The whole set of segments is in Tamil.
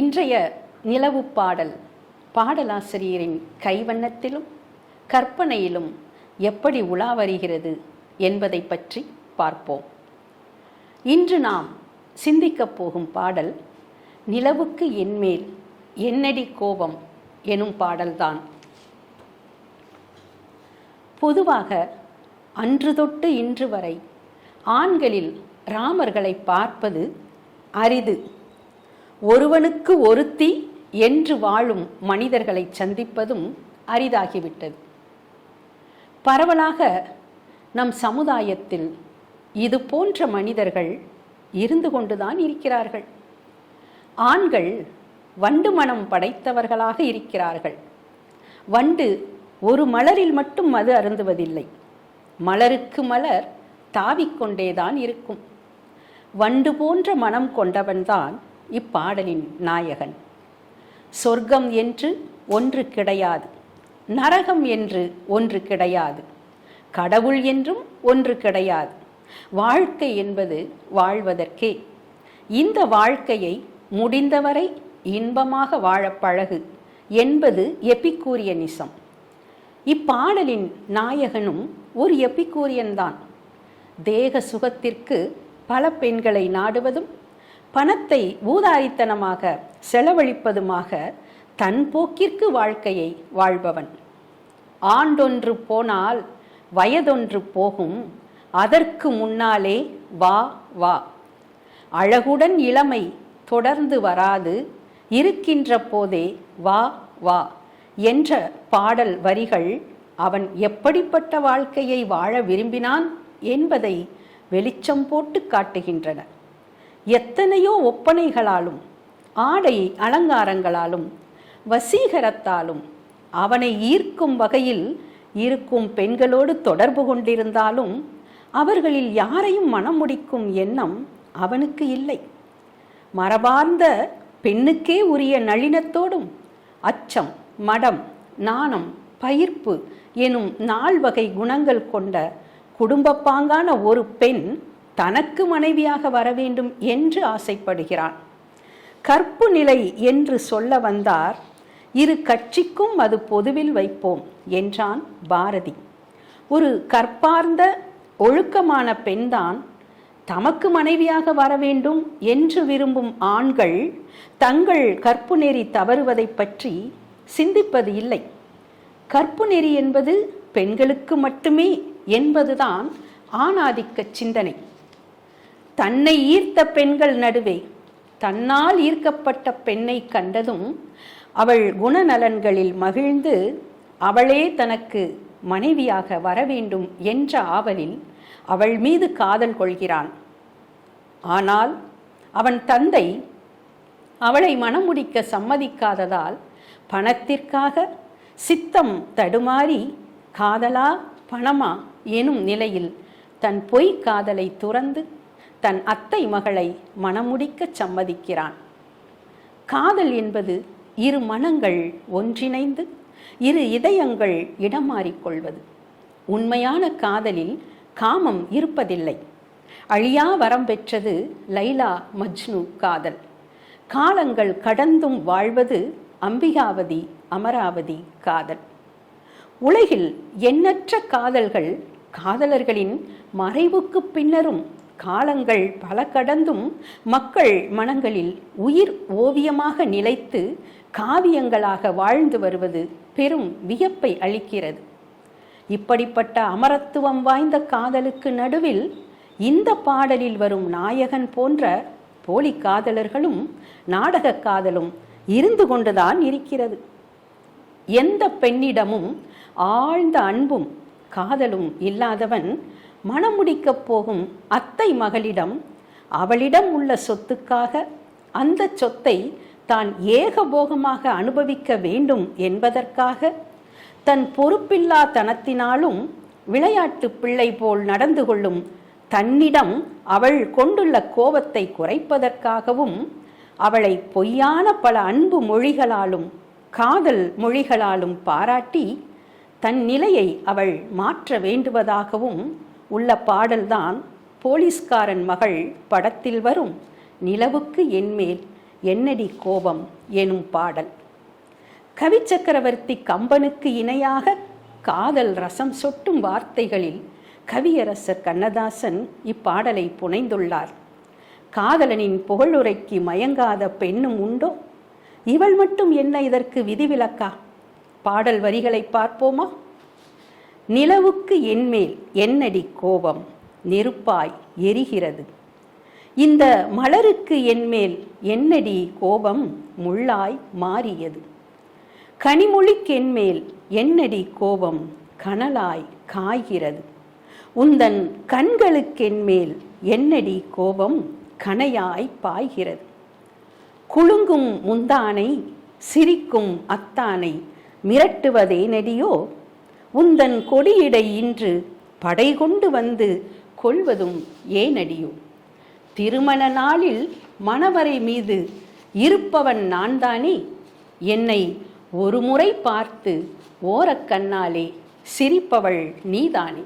இன்றைய நிலவு பாடல் பாடலாசிரியரின் கைவண்ணத்திலும் கற்பனையிலும் எப்படி உலா வருகிறது என்பதை பற்றி பார்ப்போம். இன்று நாம் சிந்திக்கப் போகும் பாடல் நிலவுக்கு என்மேல் என்னடி கோபம் எனும் பாடல்தான். பொதுவாக அன்று தொட்டு இன்று வரை ஆண்களில் ராமர்களை பார்ப்பது அரிது. ஒருவனுக்கு ஒருத்தி என்று வாழும் மனிதர்களை சந்திப்பதும் அரிதாகிவிட்டது. பரவலாக நம் சமுதாயத்தில் இது போன்ற மனிதர்கள் இருந்து கொண்டுதான் இருக்கிறார்கள். ஆண்கள் வண்டு மனம் படைத்தவர்களாக இருக்கிறார்கள். வண்டு ஒரு மலரில் மட்டும் மது அருந்துவதில்லை. மலருக்கு மலர் தாவிக்கொண்டேதான் இருக்கும். வண்டு போன்ற மனம் கொண்டவன்தான் இப்பாடலின் நாயகன். சொர்க்கம் என்று ஒன்று கிடையாது நரகம் என்று ஒன்று கிடையாது கடவுள் என்றும் ஒன்று கிடையாது. வாழ்க்கை என்பது வாழ்வதற்கே. இந்த வாழ்க்கையை முடிந்தவரை இன்பமாக வாழப் பழகு என்பது எபிக்கூரியனிசம் இப்பாடலின் நாயகனும் ஒரு எபிக்கூரியன்தான் தேக சுகத்திற்கு பல பெண்களை நாடுவதும் பணத்தை ஊதாரித்தனமாக செலவழிப்பதுமாக தன் போக்கிற்கு வாழ்க்கையை வாழ்பவன். ஆண்டொன்று போனால் வயதொன்று போகும். அதற்கு முன்னாலே வா வா. அழகுடன் இளமை தொடர்ந்து வராது. இருக்கின்ற போதே வா வா என்ற பாடல் வரிகள் அவன் எப்படிப்பட்ட வாழ்க்கையை வாழ விரும்பினான் என்பதை வெளிச்சம் போட்டு காட்டுகின்றன. எத்தனையோ ஒப்பனைகளாலும் ஆடை அலங்காரங்களாலும் வசீகரத்தாலும் அவனை ஈர்க்கும் வகையில் இருக்கும் பெண்களோடு தொடர்பு கொண்டிருந்தாலும் அவர்களில் யாரையும் மனம் முடிக்கும் எண்ணம் அவனுக்கு இல்லை. மரபார்ந்த பெண்ணுக்கே உரிய நளினத்தோடும் அச்சம் மடம் நாணம் பயிர்ப்பு எனும் நால்வகை குணங்கள் கொண்ட குடும்பப்பாங்கான ஒரு பெண் தனக்கு மனைவியாக வர வேண்டும் என்று ஆசைப்படுகிறான். கற்பு நிலை என்று சொல்ல வந்தார் இரு கட்சிக்கும் அது பொதுவில் வைப்போம் என்றான் பாரதி. ஒரு கற்பார்ந்த ஒழுக்கமான பெண்தான் தமக்கு மனைவியாக வர வேண்டும் என்று விரும்பும் ஆண்கள் தங்கள் கற்பு நெறி தவறுவதை பற்றி சிந்திப்பது இல்லை. கற்பு நெறி என்பது பெண்களுக்கு மட்டுமே என்பதுதான் ஆணாதிக்க சிந்தனை. தன்னை ஈர்த்த பெண்கள் நடுவே தன்னால் ஈர்க்கப்பட்ட பெண்ணை கண்டதும் அவள் குணநலன்களில் மகிழ்ந்து அவளே தனக்கு மனைவியாக வர வேண்டும் என்ற ஆவலில் அவள் மீது காதல் கொள்கிறான் ஆனால் அவன் தந்தை அவளை மணமுடிக்க சம்மதிக்காததால் பணத்திற்காக சித்தம் தடுமாறி காதலா பணமா? எனும் நிலையில் தன் பொய் காதலை துறந்து தன் அத்தை மகளை மணமுடிக்கச் சம்மதிக்கிறான். காதல் என்பது இரு மனங்கள் ஒன்றிணைந்து இரு இதயங்கள் இடம் மாறிக்கொள்வது உண்மையான காதலில் காமம் இருப்பதில்லை. அழியா வரம் பெற்றது லைலா மஜ்னு காதல். காலங்கள் கடந்தும் வாழ்வது அம்பிகாவதி அமராவதி காதல். உலகில் எண்ணற்ற காதல்கள் காதலர்களின் மறைவுக்கு பின்னரும் காலங்கள் பல கடந்தும் மக்கள் மனங்களில் உயிர் ஓவியமாக நிலைத்து காவியங்களாக வாழ்ந்து வருவது பெரும் வியப்பை அளிக்கிறது. இப்படிப்பட்ட அமரத்துவம் வாய்ந்த காதலுக்கு நடுவில் இந்த பாடலில் வரும் நாயகன் போன்ற போலி காதலர்களும் நாடக காதலும் இருந்து கொண்டுதான் இருக்கிறது. எந்த பெண்ணிடமும் ஆழ்ந்த அன்பும் காதலும் இல்லாதவன் மணமுடிக்கப் போகும் அத்தை மகளிடம் அவளிடம் உள்ள சொத்துக்காக அந்த சொத்தை தான் ஏகபோகமாக அனுபவிக்க வேண்டும் என்பதற்காக தன் பொறுப்பில்லா தனத்தினாலும் விளையாட்டு பிள்ளை போல் நடந்து கொள்ளும் தன்னிடம் அவள் கொண்டுள்ள கோபத்தை குறைப்பதற்காகவும் அவளை பொய்யான பல அன்பு மொழிகளாலும் காதல் மொழிகளாலும் பாராட்டி தன் நிலையை அவள் மாற்ற வேண்டுவதாகவும் உள்ள பாடல்தான் போலீஸ்காரன் மகள் படத்தில் வரும். நிலவுக்கு என்மேல் என்னடி கோபம் எனும் பாடல். கவி சக்கரவர்த்தி கம்பனுக்கு இணையாக காதல் ரசம் சொட்டும் வார்த்தைகளில் கவியரசர் கண்ணதாசன் இப்பாடலை புனைந்துள்ளார். காதலனின் புகழுரைக்கு மயங்காத பெண்ணும் உண்டோ? இவள் மட்டும் என்ன இதற்கு விதிவிலக்கா? பாடல் வரிகளை பார்ப்போமா? நிலவுக்கு என்மேல் என்னடி கோபம்? நெருப்பாய் எரிகிறது. இந்த மலருக்கு என்மேல் என்னடி கோபம்? முள்ளாய் மாறியது. கனிமொழிக்கென்மேல் என்னடி கோபம்? கனலாய் காய்கிறது. உந்தன் கண்களுக்கென்மேல் என்னடி கோபம்? கனையாய் பாய்கிறது. குலுங்கும் முந்தானை சிரிக்கும் அத்தானை மிரட்டுவதேனடியோ? உந்தன் கொடியிடை இன்று படை கொண்டு வந்து கொள்வதும் ஏனடியோ. திருமண நாளில் மணவரை மீது இருப்பவன் நான்தானே? என்னை ஒரு முறை பார்த்து ஓரக்கண்ணாலே சிரிப்பவள் நீதானே?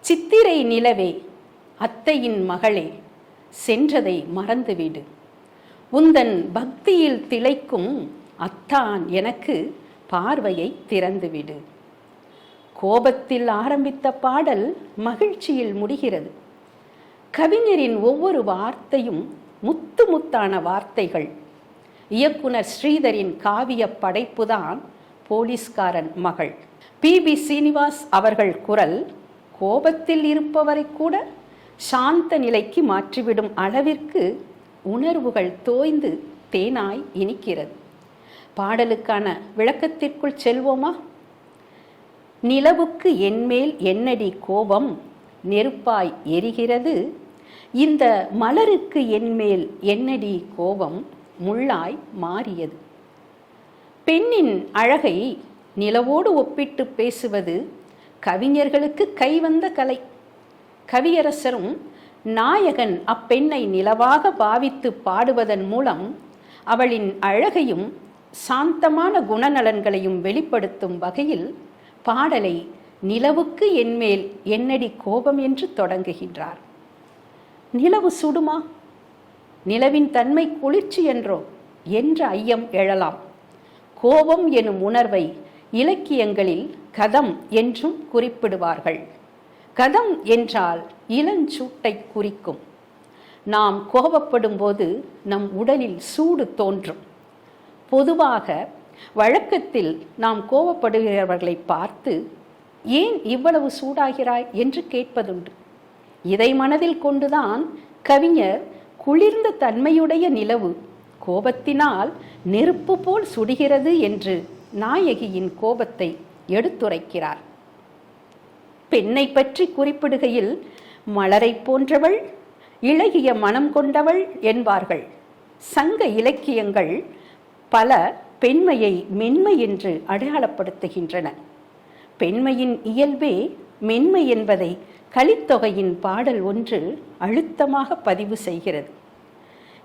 சித்திரை நிலவே அத்தையின் மகளே சென்றதை மறந்துவிடு. உந்தன் பக்தியில் திளைக்கும் அத்தான் எனக்கு பார்வையை திறந்துவிடு. கோபத்தில் ஆரம்பித்த பாடல் மகிழ்ச்சியில் முடிகிறது. கவிஞரின் ஒவ்வொரு வார்த்தையும் முத்து முத்தான வார்த்தைகள். இயக்குனர் ஸ்ரீதரின் காவிய படைப்புதான் போலீஸ்காரன் மகள். பி. பி. சீனிவாஸ் அவர்கள் குரல் கோபத்தில் இருப்பவரை கூட சாந்த நிலைக்கு மாற்றிவிடும் அளவிற்கு உணர்வுகள் தோய்ந்து தேனாய் இனிக்கிறது. பாடலுக்கான விளக்கத்திற்குள் செல்வோமா? நிலவுக்கு என்மேல் என்னடி கோபம்? நெருப்பாய் எரிகிறது. இந்த மலருக்கு என்மேல் என்னடி கோபம்? முள்ளாய் மாறியது. பெண்ணின் அழகை நிலவோடு ஒப்பிட்டு பேசுவது கவிஞர்களுக்கு கைவந்த கலை. கவியரசரும் நாயகன் அப்பெண்ணை நிலவாக பாவித்து பாடுவதன் மூலம் அவளின் அழகையும் சாந்தமான குணநலன்களையும் வெளிப்படுத்தும் வகையில் பாடலை நிலவுக்கு என்மேல் என்னடி கோபம் என்று தொடங்குகின்றார். நிலவு சுடுமா? நிலவின் தன்மை குளிர்ச்சி என்றோ? என்ற ஐயம் எழலாம். கோபம் எனும் உணர்வை இலக்கியங்களில் கதம் என்றும் குறிப்பிடுவார்கள். கதம் என்றால் இளஞ்சூட்டை குறிக்கும். நாம் கோபப்படும் போது நம் உடலில் சூடு தோன்றும். பொதுவாக வழக்கத்தில் நாம் கோபப்படுகிறவர்களை பார்த்து ஏன் இவ்வளவு சூடாகிறாய்? என்று கேட்பதுண்டு. இதை மனதில் கொண்டுதான் கவிஞர் குளிர்ந்த தன்மையுடைய நிலவு கோபத்தினால் நெருப்பு போல் சுடுகிறது என்று நாயகியின் கோபத்தை எடுத்துரைக்கிறார். பெண்ணை பற்றி குறிப்பிடுகையில் மலரை போன்றவள் இளகிய மனம் கொண்டவள் என்பார்கள். சங்க இலக்கியங்கள் பல பெண்மையை மென்மை என்று அடையாளப்படுத்துகின்றன. பெண்மையின் இயல்பே மென்மை என்பதை கலித்தொகையின் பாடல் ஒன்று அழுத்தமாக பதிவு செய்கிறது.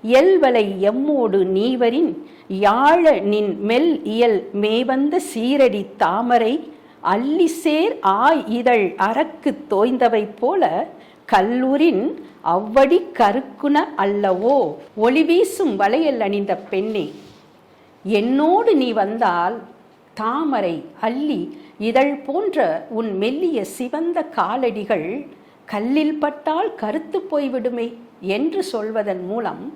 எல்வலை எம்மோடு நீவரின் யாழ நின் மெல் இயல் மேவந்த சீரடி தாமரை அல்லிசேர் ஆய் இதழ் அரக்கு தோய்ந்தவை போல கல்லூரின் அவ்வடி கருக்குண அல்லவோ ஒளி வீசும் வளையல் அணிந்த பெண்ணே. என்னோடு நீ வந்தால் தாமரை அல்லி இதழ் போன்ற உன் மெல்லிய சிவந்த காலடிகள் கல்லில் பட்டால் கருத்து போய்விடுமே என்று சொல்வதன் மூலம்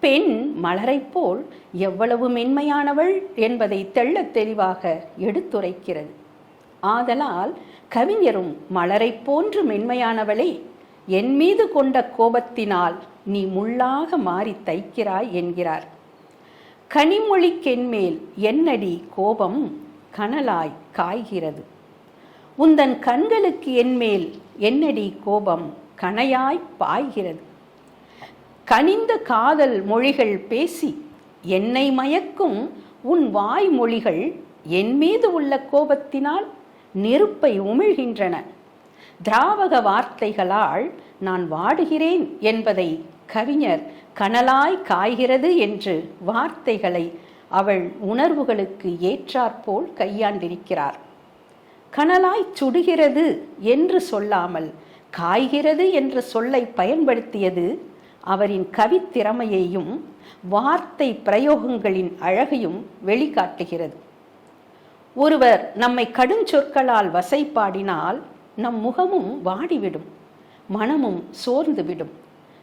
பெண் மலரைப் போல் எவ்வளவு மென்மையானவள் என்பதை தெள்ளத் தெளிவாக எடுத்துரைக்கிறது. ஆதலால் கவிஞரும் மலரைப் போன்று மென்மையானவளே என் மீது கொண்ட கோபத்தினால் நீ முள்ளாக மாறி தைக்கிறாய் என்கிறார். கனிமொழிக்கென்மேல் என்னடி கோபம்? கனலாய் காய்கிறது. உந்தன் கண்களுக்கு என்மேல் என்னடி கோபம்? கனையாய் பாய்கிறது. கனிந்த காதல் மொழிகள் பேசி என்னை மயக்கும் உன் வாய் மொழிகள் என் மீது உள்ள கோபத்தினால் நெருப்பை உமிழ்கின்றன. திராவக வார்த்தைகளால் நான் வாடுகிறேன் என்பதை கவிஞர் கனலாய் காய்கிறது என்று வார்த்தைகளை அவள் உணர்வுகளுக்கு ஏற்றாற்போல் கையாண்டிருக்கிறார். கனலாய் சுடுகிறது என்று சொல்லாமல் காய்கிறது என்ற சொல்லை பயன்படுத்தியது அவரின் கவித்திறமையையும் வார்த்தை பிரயோகங்களின் அழகையும் வெளிக்காட்டுகிறது. ஒருவர் நம்மை கடுஞ்சொற்களால் வசைப்பாடினால் நம் முகமும் வாடிவிடும் மனமும் சோர்ந்துவிடும்.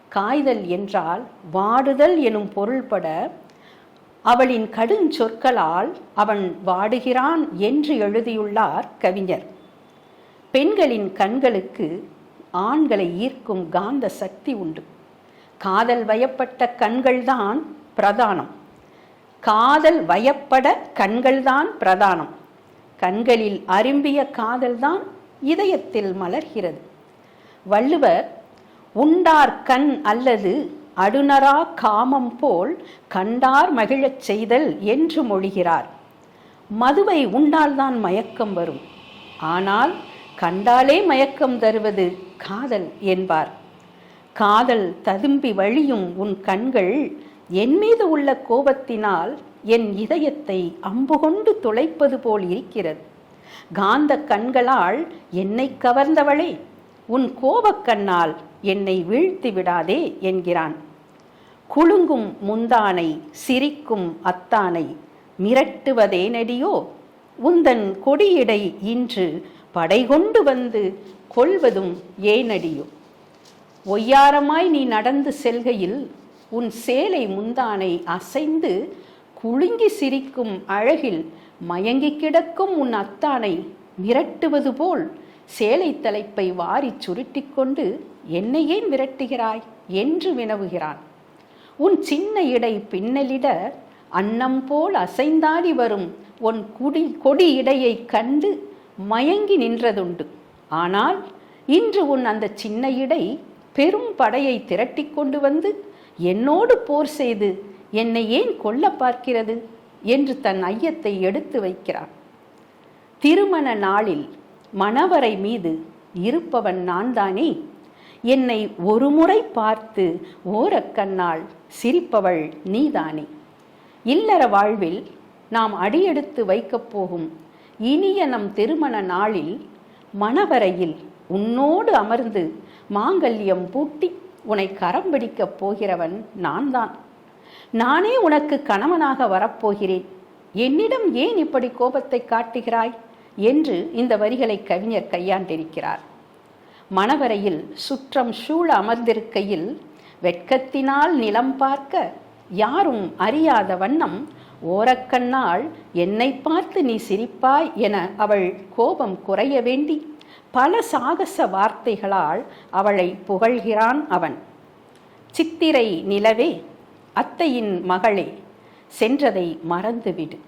காய்தல் என்றால் வாடுதல் எனும் பொருள்பட அவளின் கடுஞ்சொற்களால் அவன் வாடுகிறான் என்று எழுதியுள்ளார் கவிஞர். பெண்களின் கண்களுக்கு ஆண்களை ஈர்க்கும் காந்த சக்தி உண்டு. காதல் வயப்பட்ட கண்கள்தான் பிரதானம். காதல் வயப்பட கண்கள்தான் பிரதானம். கண்களில் அரும்பிய காதல்தான் இதயத்தில் மலர்கிறது. வள்ளுவர் உண்டார் கண் அல்லது அடுனரா காமம் போல் கண்டார் மகிழச் செய்தல் என்று மொழிகிறார். மதுவை உண்டால்தான் மயக்கம் வரும். ஆனால் கண்டாலே மயக்கம் தருவது காதல் என்பார். காதல் ததும்பி வழியும் உன் கண்கள் என் மீது உள்ள கோபத்தினால் என் இதயத்தை அம்பு கொண்டு துளைப்பது போல் இருக்கிறது. காந்த கண்களால் என்னை கவர்ந்தவளே உன் கோபக்கண்ணால் என்னை வீழ்த்தி விடாதே என்கிறான். குலுங்கும் முந்தானை சிரிக்கும் அத்தானை மிரட்டுவதேனடியோ உந்தன் கொடியிடை இன்று படைகொண்டு வந்து கொள்வதும் ஏனடியோ? ஒய்யாரமாய் நீ நடந்து செல்கையில் உன் சேலை முந்தானை அசைந்து குலுங்கி சிரிக்கும் அழகில் மயங்கி கிடக்கும் உன் அத்தானை மிரட்டுவது போல் சேலை தலைப்பை வாரிச் சுருட்டிக்கொண்டு என்னை ஏன் மிரட்டுகிறாய் என்று வினவுகிறான். உன் சின்ன இடை பின்னலிட அன்னம் போல் அசைந்தாடி வரும் உன் குடி கொடி இடையை கண்டு மயங்கி நின்றதுண்டு. ஆனால் இன்று உன் அந்த சின்ன இடை பெரும் படையை திரட்டிக் கொண்டு வந்து என்னோடு போர் செய்து என்னை ஏன் கொல்ல பார்க்கிறது? என்று தன் ஐயத்தை எடுத்து வைக்கிறான். திருமண நாளில் மணவரை மீது இருப்பவன் நான் தானே என்னை ஒருமுறை பார்த்து ஓரக்கண்ணால் சிரிப்பவள் நீதானே? இல்லற வாழ்வில் நாம் அடியெடுத்து வைக்கப் போகும் இனிய நம் திருமண நாளில் மணவரையில் உன்னோடு அமர்ந்து மாங்கல்யம் பூட்டி உன்னை கரம் பிடிக்கப் போகிறவன் நான் தான் நானே உனக்கு கணவனாக வரப்போகிறேன் என்னிடம் ஏன் இப்படி கோபத்தை காட்டுகிறாய்? என்று இந்த வரிகளை கவிஞர் கையாண்டிருக்கிறார். மணவரையில் சுற்றம் சூழ அமர்ந்திருக்கையில் வெட்கத்தினால் நிலம் பார்க்க யாரும் அறியாத வண்ணம் ஓரக்கண்ணால் என்னை பார்த்து நீ சிரிப்பாய் என அவள் கோபம் குறைய வேண்டி பல சாகச வார்த்தைகளால் அவளை புகழ்கிறான் அவன். சித்திரை நிலவே அத்தையின் மகளே சென்றதை மறந்துவிடு.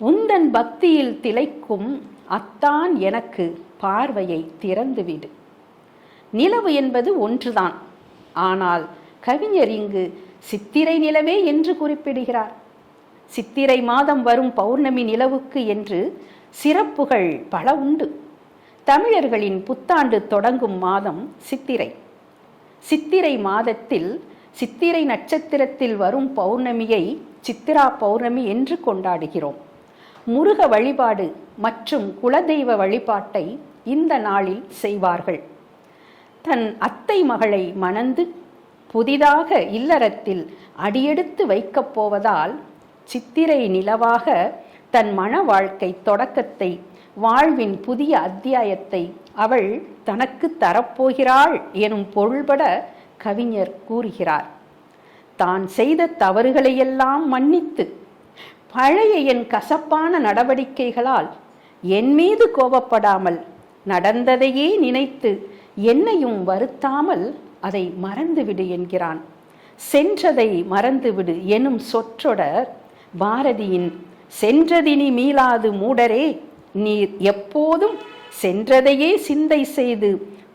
உந்தன் பக்தியில் திளைக்கும் அத்தான் எனக்கு பார்வையை திறந்துவிடு. நிலவு என்பது ஒன்றுதான். ஆனால் கவிஞர் இங்கு சித்திரை நிலவே என்று குறிப்பிடுகிறார். சித்திரை மாதம் வரும் பௌர்ணமி நிலவுக்கு என்று சிறப்புகள் பல உண்டு. தமிழர்களின் புத்தாண்டு தொடங்கும் மாதம் சித்திரை. சித்திரை மாதத்தில் சித்திரை நட்சத்திரத்தில் வரும் பௌர்ணமியை சித்திரா பௌர்ணமி என்று கொண்டாடுகிறோம். முருக வழிபாடு மற்றும் குலதெய்வ வழிபாட்டை இந்த நாளில் செய்வார்கள். தன் அத்தை மகளை மணந்து புதிதாக இல்லறத்தில் அடியெடுத்து வைக்கப் போவதால் சித்திரை நிலவாக தன் மன வாழ்க்கை தொடக்கத்தை வாழ்வின் புதிய அத்தியாயத்தை அவள் தனக்கு தரப்போகிறாள் எனும் பொருள்பட கவிஞர் கூறுகிறார். தான் செய்த தவறுகளையெல்லாம் மன்னித்து பழைய என் கசப்பான நடவடிக்கைகளால் என் மீது கோபப்படாமல் நடந்ததையே நினைத்து என்னையும் வருத்தாமல் அதை மறந்துவிடு என்கிறான். சென்றதை மறந்துவிடு எனும் சொற்றொடர் பாரதியின் சென்றதினி மீளாது மூடரே நீர் எப்போதும் சென்றதையே சிந்தை செய்து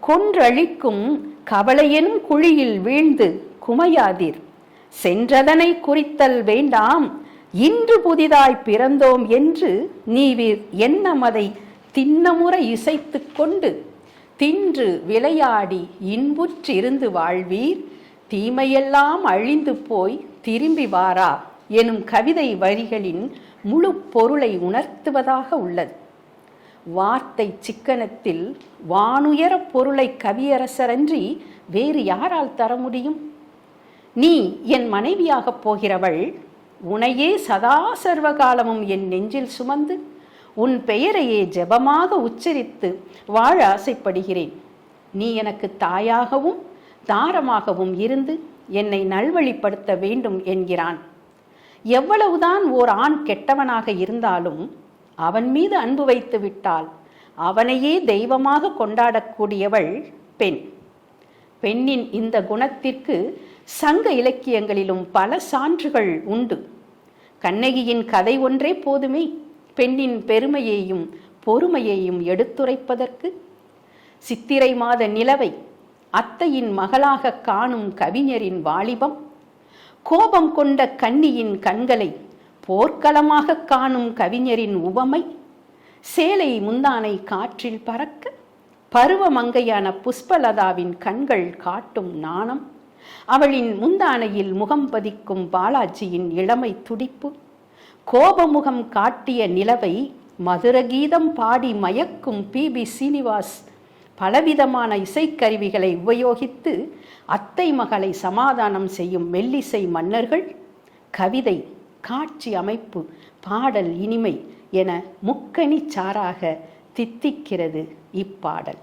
கொன்றழிக்கும் கவலையெனும் குழியில் வீழ்ந்து குமையாதீர். சென்றதனை குறித்தல் வேண்டாம் இன்று புதிதாய் பிறந்தோம் என்று நீவீர் எண்ணமதை தின்னமுறை இசைத்து கொண்டு தின்று விளையாடி இன்புற்றிருந்து வாழ்வீர். தீமையெல்லாம் அழிந்து போய் திரும்பி வாரா எனும் கவிதை வரிகளின் முழு பொருளை உணர்த்துவதாக உள்ளது. வார்த்தை சிக்கனத்தில் வானுயர பொருளை கவியரசரன்றி வேறு யாரால் தர முடியும்? நீ என் மனைவியாகப் போகிறவள் உனையே சதா சர்வகாலமும் என் நெஞ்சில் சுமந்து உன் பெயரையே ஜெபமாக உச்சரித்து வாழ ஆசைப்படுகிறேன். நீ எனக்கு தாயாகவும் தாரமாகவும் இருந்து என்னை நல்வழிப்படுத்த வேண்டும் என்கிறான். எவ்வளவுதான் ஓர் ஆண் கெட்டவனாக இருந்தாலும் அவன் மீது அன்பு வைத்து விட்டால் அவனையே தெய்வமாக கொண்டாடக்கூடியவள் பெண். பெண்ணின் இந்த குணத்திற்கு சங்க இலக்கியங்களிலும் பல சான்றுகள் உண்டு. கண்ணகியின் கதை ஒன்றே போதுமே. பெண்ணின் பெருமையையும் பொறுமையையும் எடுத்துரைப்பதற்கு. சித்திரை மாத நிலவை அத்தையின் மகளாக காணும் கவிஞரின் வாலிபம். கோபம் கொண்ட கன்னியின் கண்களை போர்க்களமாக காணும் கவிஞரின் உவமை. சேலை முந்தானை காற்றில் பறக்க பருவமங்கையான புஷ்பலதாவின் கண்கள் காட்டும் நாணம். அவளின் முந்தானையில் முகம் பதிக்கும் பாலாஜியின் இளமை துடிப்பு கோபமுகம் காட்டிய நிலவை மதுரகீதம் பாடி மயக்கும் பி. பி. சீனிவாஸ் பலவிதமான இசைக்கருவிகளை உபயோகித்து அத்தை மகளை சமாதானம் செய்யும் மெல்லிசை மன்னர்கள் கவிதை காட்சி அமைப்பு பாடல் இனிமை என முக்கணி சாராக தித்திக்கிறது இப்பாடல்.